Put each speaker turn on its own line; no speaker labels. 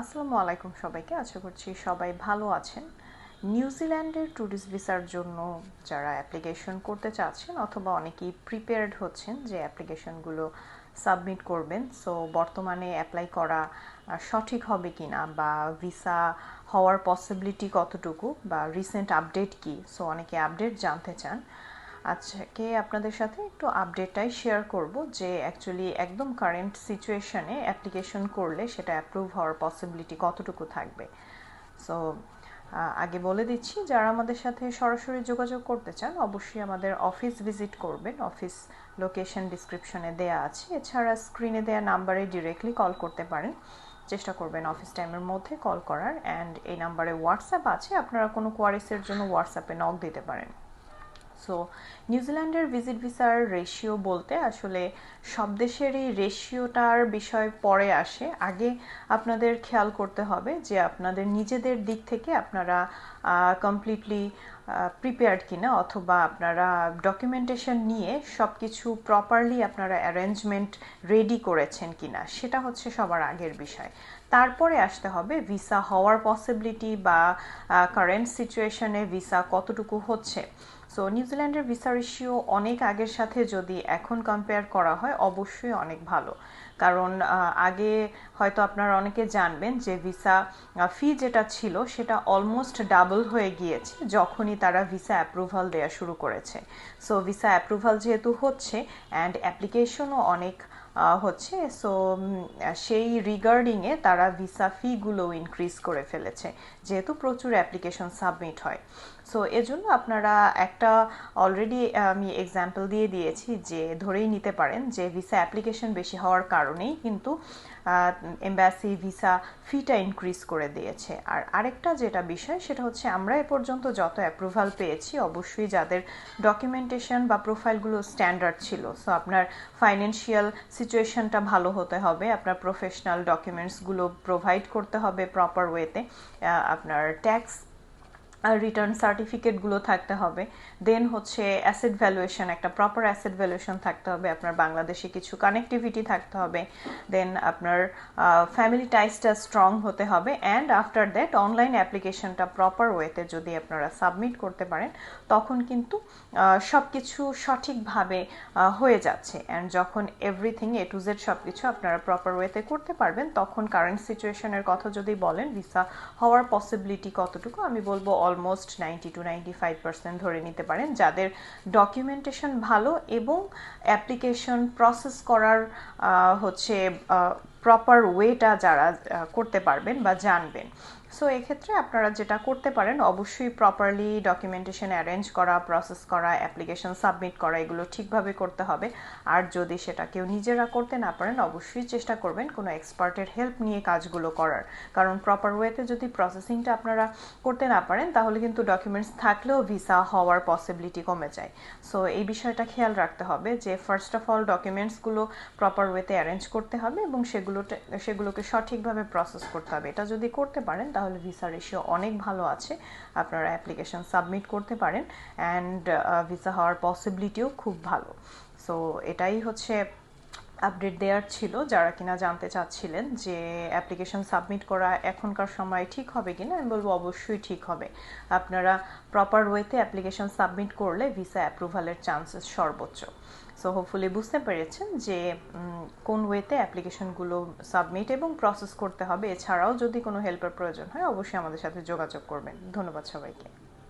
আসসালামু আলাইকুম সবাইকে, আশা করছি সবাই ভালো আছেন। নিউজিল্যান্ডের ট্যুরিস্ট ভিসার জন্য যারা অ্যাপ্লিকেশন করতে চাচ্ছেন অথবা অনেকেই প্রিপেয়ার্ড হচ্ছেন যে অ্যাপ্লিকেশনগুলো সাবমিট করবেন সো বর্তমানে অ্যাপ্লাই করা সঠিক হবে কি না বা ভিসা হওয়ার পসিবিলিটি কতটুকু বা রিসেন্ট আপডেট কি? সো অনেকে আপডেট জানতে চান। আজকে আপনাদের সাথে একটু আপডেটটাই শেয়ার করব যে অ্যাকচুয়ালি একদম কারেন্ট সিচুয়েশনে অ্যাপ্লিকেশন করলে সেটা অ্যাপ্রুভ হওয়ার পসিবিলিটি কতটুকু থাকবে? সো আগে বলে দিচ্ছি, যারা আমাদের সাথে সরাসরি যোগাযোগ করতে চান, অবশ্যই আমাদের অফিস ভিজিট করবেন। অফিস লোকেশন ডিসক্রিপশনে দেয়া আছে। এছাড়া স্ক্রিনে দেয়া নাম্বারে ডিরেক্টলি কল করতে পারেন। চেষ্টা করবেন অফিস টাইমের মধ্যে কল করার। অ্যান্ড এই নাম্বারে হোয়াটসঅ্যাপ আছে। আপনারা কোনো কোয়ারিসের জন্য হোয়াটসঅ্যাপে নক দিতে পারেন। সো নিউজিল্যান্ডের ভিজিট ভিসার রেশিও বলতে আসলে সব দেশেরই রেশিওটার বিষয় পরে আসে। আগে আপনাদের খেয়াল করতে হবে যে আপনাদের নিজেদের দিক থেকে আপনারা কমপ্লিটলি প্রিপেয়ার্ড কিনা অথবা আপনারা ডকুমেন্টেশন নিয়ে সব কিছু প্রপারলি আপনারা অ্যারেঞ্জমেন্ট রেডি করেছেন কিনা, সেটা হচ্ছে সবার আগের বিষয়। তারপরে আসতে হবে ভিসা হওয়ার পসিবিলিটি বা কারেন্ট সিচুয়েশনে ভিসা কতটুকু হচ্ছে। সো নিউজিল্যান্ডের ভিসা রেশিও অনেক আগের সাথে যদি এখন কম্পেয়ার করা হয়, অবশ্যই অনেক ভালো। কারণ আগে হয়তো আপনারা অনেকে জানবেন যে ভিসা ফি যেটা ছিল সেটা অলমোস্ট ডাবল হয়ে গিয়েছে যখনই তারা ভিসা অ্যাপ্রুভাল দেওয়া শুরু করেছে। সো ভিসা অ্যাপ্রুভাল যেহেতু হচ্ছে অ্যান্ড অ্যাপ্লিকেশনও অনেক হচ্ছে সো সেই রিগার্ডিংয়ে তারা ভিসা ফিগুলো ইনক্রিজ করে ফেলেছে, যেহেতু প্রচুর অ্যাপ্লিকেশন সাবমিট হয়। সো এজন্য আপনারা একটা অলরেডি আমি এক্সাম্পল দিয়ে দিয়েছি যে, ধরেই নিতে পারেন যে ভিসা অ্যাপ্লিকেশন বেশি হওয়ার কারণেই কিন্তু এম্বাসি ভিসা ফিটা ইনক্রিজ করে দিয়েছে। আর আরেকটা যেটা বিষয়, সেটা হচ্ছে আমরা এ পর্যন্ত যত অ্যাপ্রুভাল পেয়েছি, অবশ্যই যাদের ডকুমেন্টেশন বা প্রোফাইলগুলো স্ট্যান্ডার্ড ছিল। সো আপনার ফাইন্যান্সিয়াল সিচুয়েশনটা ভালো হতে হবে আপনার প্রফেশনাল ডকুমেন্টসগুলো প্রোভাইড করতে হবে প্রপার ওয়েতে আপনার ট্যাক্স রিটার্ন সার্টিফিকেটগুলো থাকতে হবে। দেন হচ্ছে অ্যাসেট ভ্যালুয়েশন একটা প্রপার অ্যাসেট ভ্যালুয়েশন থাকতে হবে, আপনার বাংলাদেশে কিছু কানেক্টিভিটি থাকতে হবে। দেন আপনার ফ্যামিলি টাইসটা স্ট্রং হতে হবে অ্যান্ড আফটার দ্যাট অনলাইন অ্যাপ্লিকেশনটা প্রপার ওয়েতে যদি আপনারা সাবমিট করতে পারেন, তখন কিন্তু সব কিছু সঠিকভাবে হয়ে যাচ্ছে। অ্যান্ড যখন এভরিথিং এ টু জেড সব কিছু আপনারা প্রপার ওয়েতে করতে পারবেন, তখন কারেন্ট সিচুয়েশনের কথা যদি বলেন ভিসা হওয়ার পসিবিলিটি কতটুকু? আমি বলব almost ninety two ninety five percent ধরে নিতে পারেন, যাদের ডকুমেন্টেশন ভালো এবং অ্যাপ্লিকেশন প্রসেস করার হচ্ছে প্রপার ওয়েটা যারা করতে পারবেন বা জানবেন। সো এক্ষেত্রে আপনারা যেটা করতে পারেন, অবশ্যই প্রপারলি ডকুমেন্টেশন অ্যারেঞ্জ করা প্রসেস করা অ্যাপ্লিকেশন সাবমিট করা, এগুলো ঠিকভাবে করতে হবে। আর যদি সেটা কেউ নিজেরা করতে না পারেন, অবশ্যই চেষ্টা করবেন কোনো এক্সপার্টের হেল্প নিয়ে কাজগুলো করার। কারণ প্রপার ওয়েতে যদি প্রসেসিংটা আপনারা করতে না পারেন, তাহলে কিন্তু ডকুমেন্টস থাকলেও ভিসা হওয়ার পসিবিলিটি কমে যায়। সো এই বিষয়টা খেয়াল রাখতে হবে যে ফার্স্ট অফ অল ডকুমেন্টসগুলো প্রপার ওয়েতে অ্যারেঞ্জ করতে হবে এবং সেগুলোতে, সেগুলোকে সঠিকভাবে প্রসেস করতে হবে। এটা যদি করতে পারেন তাহলে ভিসা রেশিও অনেক ভালো আছে। আপনারা অ্যাপ্লিকেশান সাবমিট করতে পারেন। অ্যান্ড ভিসা হওয়ার পসিবিলিটিও খুব ভালো। সো এটাই হচ্ছে আপডেট দেওয়ার ছিল, যারা কিনা জানতে চাচ্ছিলেন যে অ্যাপ্লিকেশন সাবমিট করা এখনকার সময় ঠিক হবে কিনা, আমি বলব অবশ্যই ঠিক হবে। আপনারা প্রপার ওয়েতে অ্যাপ্লিকেশন সাবমিট করলে ভিসা অ্যাপ্রুভালের চান্সেস সর্বোচ্চ। সো হোপফুলি বুঝতে পেরেছেন যে কোন ওয়েতে অ্যাপ্লিকেশনগুলো সাবমিট এবং প্রসেস করতে হবে। এছাড়াও যদি কোনো হেল্পের প্রয়োজন হয়, অবশ্যই আমাদের সাথে যোগাযোগ করবেন। ধন্যবাদ সবাইকে।